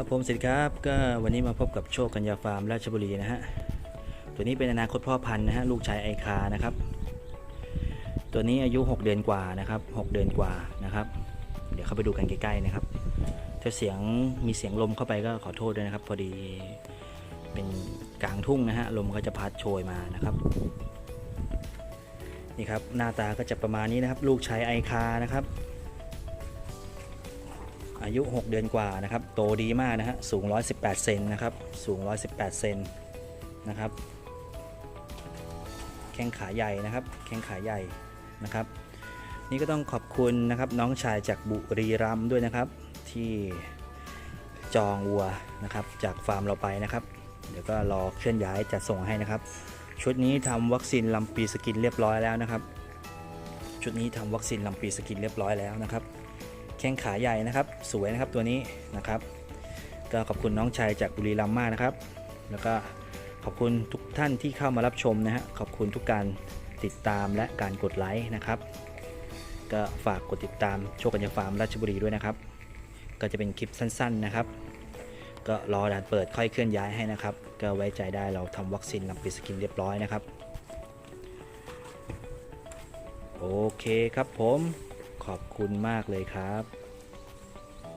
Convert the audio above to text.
ครับผมสวัสดีครับก็วันนี้มาพบกับโชคกัญญาฟาร์มราชบุรีนะฮะตัวนี้เป็นอนาคตพ่อพันธุ์นะฮะลูกชายไอคานะครับ ตัวนี้อายุ 6 เดือนกว่านะครับ 6 เดือนกว่านะครับ เดี๋ยวเข้าไปดูกันใกล้ๆนะครับ ถ้าเสียงมีเสียงลมเข้าไปก็ขอโทษด้วยนะครับ พอดีเป็นกลางทุ่งนะฮะลมก็จะพัดโชยมานะครับนี่ครับหน้าตาก็จะประมาณนี้นะครับ ลูกชายไอคานะครับ อายุ 6 เดือนกว่านะครับ โตดีมากนะฮะ สูง 118 เซนนะครับ สูง 118 เซนนะครับ แข้งขาใหญ่นะครับ แข้งขาใหญ่นะครับ นี่ก็ต้องขอบคุณนะครับน้องชายจากบุรีรัมย์ด้วยนะครับ ที่จองวัวนะครับ จากฟาร์มเราไปนะครับ เดี๋ยวก็รอเคลื่อนย้ายจะส่งให้นะครับ ชุดนี้ทำวัคซีนลำปีสกินเรียบร้อยแล้วนะครับ ชุดนี้ทำวัคซีนลำปีสกินเรียบร้อยแล้วนะครับ แข้งขาใหญ่นะครับ สวยนะครับตัวนี้นะครับ ก็ขอบคุณน้องชายจากบุรีรัมย์มากนะครับ แล้วก็ขอบคุณทุกท่านที่เข้ามารับชมนะฮะขอบคุณทุกการติดตามและการกดไลค์นะครับ ก็ฝากกดติดตามโชคกัญญาฟาร์มราชบุรีด้วยนะครับ ก็จะเป็นคลิปสั้นๆนะครับ ก็รอด่านเปิดค่อยเคลื่อนย้ายให้นะครับ ก็ไว้ใจได้เราทำวัคซีนลำปีสกินเรียบร้อยนะครับ โอเคครับผม ขอบคุณมากเลยครับ